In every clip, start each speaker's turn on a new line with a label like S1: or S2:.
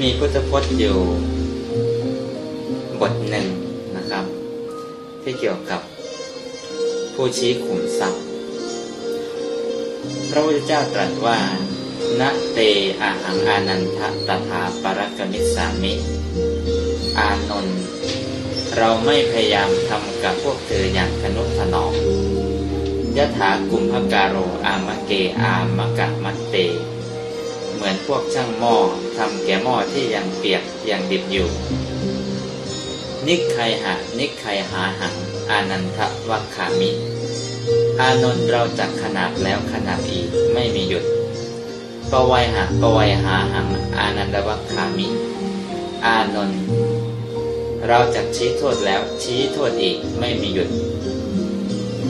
S1: มีพุทธพจน์อยู่บทหนึ่งนะครับ ที่เกี่ยวกับผู้ชี้ขุมทรัพย์พระพุทธเจ้าตรัสว่านะเตอาหังอานันทะตถาปรกมิสสามิ อานนท์เราไม่พยายามทำกับพวกเธออย่างทนุถนอมยะถากุมภการโรอามะเกอามะกะมัตเต เหมือนพวกช่างหม้อทำแก่หม้อที่ยังเปียกยังดิบอยู่ นิกไคหะนิกไคหาหัง อานันทวัคขามิ อานนท์เราจักขนาดแล้วขนาดอีกไม่มีหยุดปวัยหะปวัยหาหัง อานันตวัคขามิ อานนท์เราจักชี้โทษแล้วชี้โทษอีกไม่มีหยุด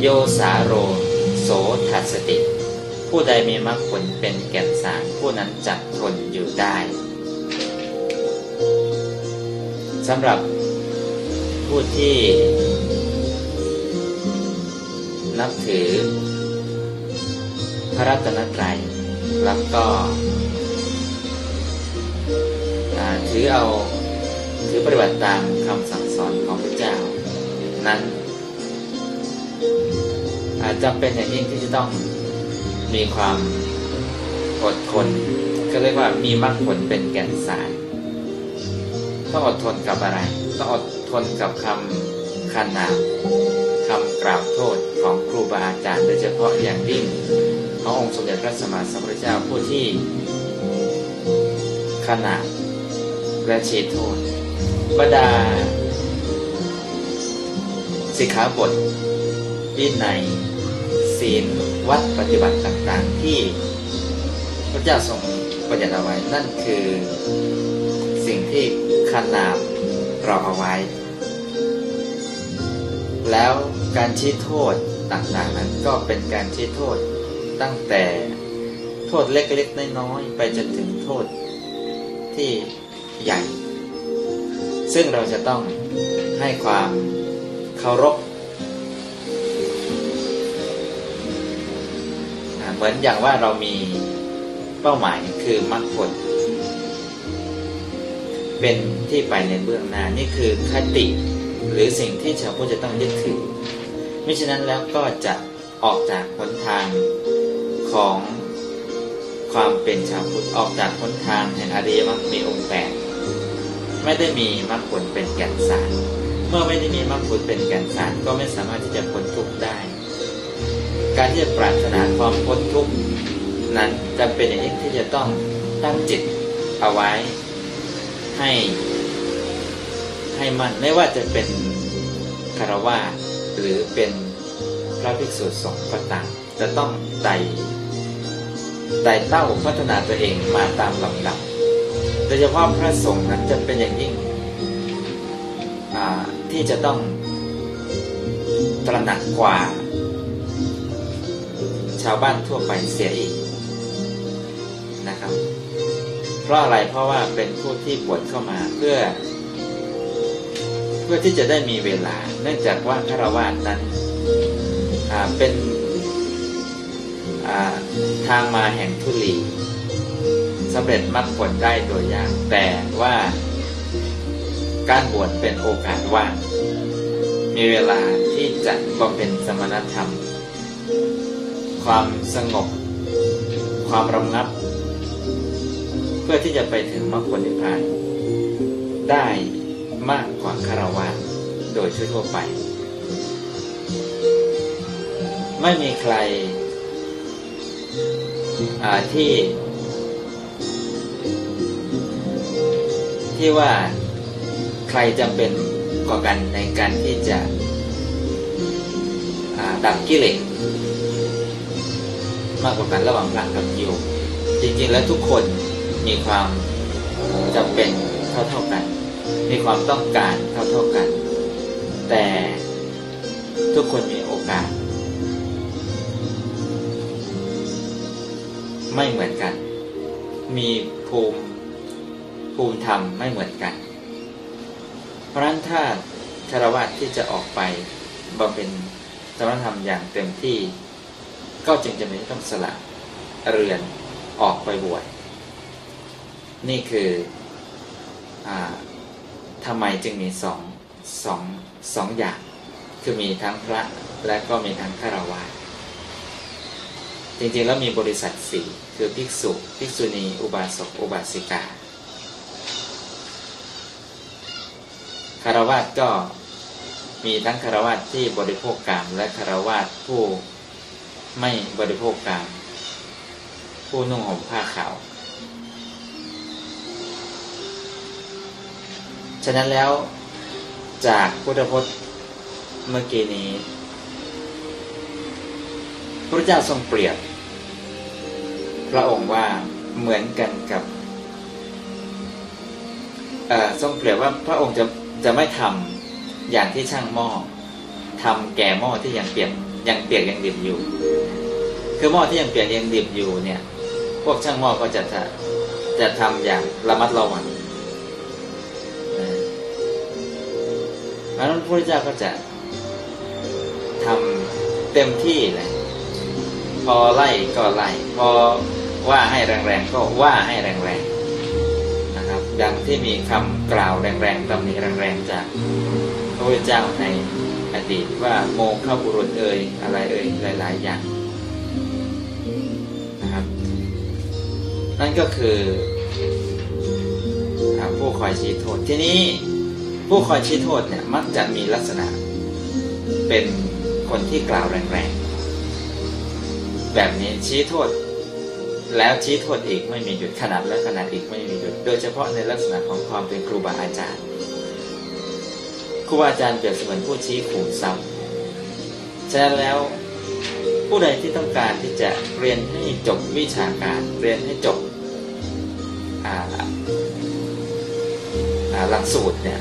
S1: โยสาโร โสทัสติ ผู้ใดมีมรรคผลเป็นแก่นสารผู้นั้นจักทนอยู่ได้สำหรับผู้ที่ นับถือ พระรัตนตรัยแล้วก็ถือเอาถือปฏิบัติตามคำสั่งสอนของพระเจ้า นั้นอาจจำเป็นอย่างยิ่งที่จะต้อง มีความอดทนก็เรียกว่ามีมรรคผลเป็นแก่นสารต้องอดทนกับอะไร ต้องอดทนกับคำขนาคำกล่าวโทษของครูบาอาจารย์โดยเฉพาะอย่างยิ่งขององค์สมเด็จพระสัมมาสัมพุทธเจ้าผู้ที่ขนาดและชีโทษบรรดา สิกขาบทวินัยศีล วัดปฏิบัติต่างๆที่พระเจ้าทรงประยัติเอาไว้ นั่นคือสิ่งที่ขนาบเราเอาไว้ แล้วการชี้โทษต่างๆนั้นก็เป็นการชี้โทษตั้งแต่โทษเล็กๆน้อยๆไปจนถึงโทษที่ใหญ่ ซึ่งเราจะต้องให้ความเคารพ เหมือนอย่างว่าเรามีเป้าหมายคือมรรคผลเป็นที่ไปในเบื้องหน้านี่คือคติหรือสิ่งที่ชาวพุทธจะต้องยึดถือมิฉะนั้นแล้วก็จะออกจากหนทางของความเป็นชาวพุทธออกจากหนทางแห่งอริยมรรคมีองค์แปดไม่ได้มีมรรคผลเป็นแก่นสาร เมื่อไม่ได้มีมรรคผลเป็นแก่นสารก็ไม่สามารถที่จะพ้นทุกข์ได้ การที่จะปรารถนาความพ้นทุกข์นั้นจำเป็นอย่างยิ่งที่จะต้องตั้งจิตเอาไว้ให้ให้มันไม่ว่าจะเป็นคารวะหรือเป็นพระภิกษุสงฆ์ก็ตามจะต้องไต่ไต่เต้าพัฒนาตัวเองมาตามลำดับโดยเฉพาะพระสงฆ์นั้นจะเป็นอย่างยิ่งที่จะต้องตระหนักกว่า ชาวบ้านทั่วไปเสียอีกนะครับ เพราะอะไรเพราะว่าเป็นผู้ที่บวชเข้ามาเพื่อ เพื่อที่จะได้มีเวลา เนื่องจากว่าคารวะนั้นอ่าเป็นอ่าทางมาแห่งทุลีสำเร็จมรรคผลได้โดยยากแต่ว่าการบวชเป็นโอกาสว่าง มีเวลาที่จะบำเพ็ญสมณธรรม ความสงบ ความระงับ เพื่อที่จะไปถึงมรรคผลนิพพาน ได้มากกว่าคารวะโดยทั่วไป ไม่มีใครที่ที่ว่าใครจำเป็นกว่ากันในการที่จะดับกิเลส มากกว่ากันระหว่างพระกับโยมจริงๆ แล้วทุกคนมีความจำเป็นเท่าๆกัน มีความต้องการเท่าๆกัน แต่ทุกคนมีโอกาส ไม่เหมือนกัน มีภูมิภูมิธรรมไม่เหมือนกัน เพราะฉะนั้นถ้าคารวะที่จะออกไปบำเพ็ญสมณธรรมอย่างเต็มที่ ก็จึงจะไม่ต้องสละเรือนออกไปบวชนี่คืออทำไมจึงมีสองสองสองอย่าง คือมีทั้งพระและก็มีทั้งฆราวาสจริงๆแล้วมีบริษัทสี่คือภิกษุ ภิกษุณี อุบาสกอุบาสิกาคารวาสก็มีทั้งคารวาสที่บริโภคกามและคารวาสผู้ ไม่บริโภคกามผู้นุ่งห่มผ้าขาว ฉะนั้นแล้วจากพุทธพจน์เมื่อกี้นี้พระเจ้าทรงเปรียบ พระองค์ว่าเหมือนกันกับทรงเปรียบว่าพระองค์จะจะไม่ทำอย่างที่ช่างหม้อทำแก่หม้อที่ยังเปียกยังเปียกยังดิบอยู่ คือหม้อที่ยังเปียกยังดิบอยู่เนี่ย พวกช่างหม้อก็จะจะจะทำอย่างระมัดระวังนะเพราะนั้นพระเจ้าก็จะทำเต็มที่เลย พอไล่ก็ไล่ พอว่าให้แรงๆก็ว่าให้แรงๆนะครับ ดังที่มีคำกล่าวแรงๆตำหนิแรงๆจากพระพุทธเจ้าในอดีตว่าโมฆะบุรุษเอ่ยอะไรเอ่ยหลาย ๆ อย่าง นะครับ นั่นก็คือผู้คอยชี้โทษ ทีนี้ผู้คอยชี้โทษเนี่ยมักจะมีลักษณะเป็นคนที่กล่าวแรงๆ แบบนี้ชี้โทษ แล้วชี้โทษอีกไม่มีหยุดขนาดและขนาดอีกไม่มีหยุด โดยเฉพาะในลักษณะของความเป็นครูบาอาจารย์ ครูบาอาจารย์เปรียบเสมือนผู้ชี้ขู่ซ้ำฉะนั้นแล้ว ผู้ใดที่ต้องการที่จะเรียนให้จบวิชาการเรียนให้จบอ่าอ่าหลักสูตรเนี่ย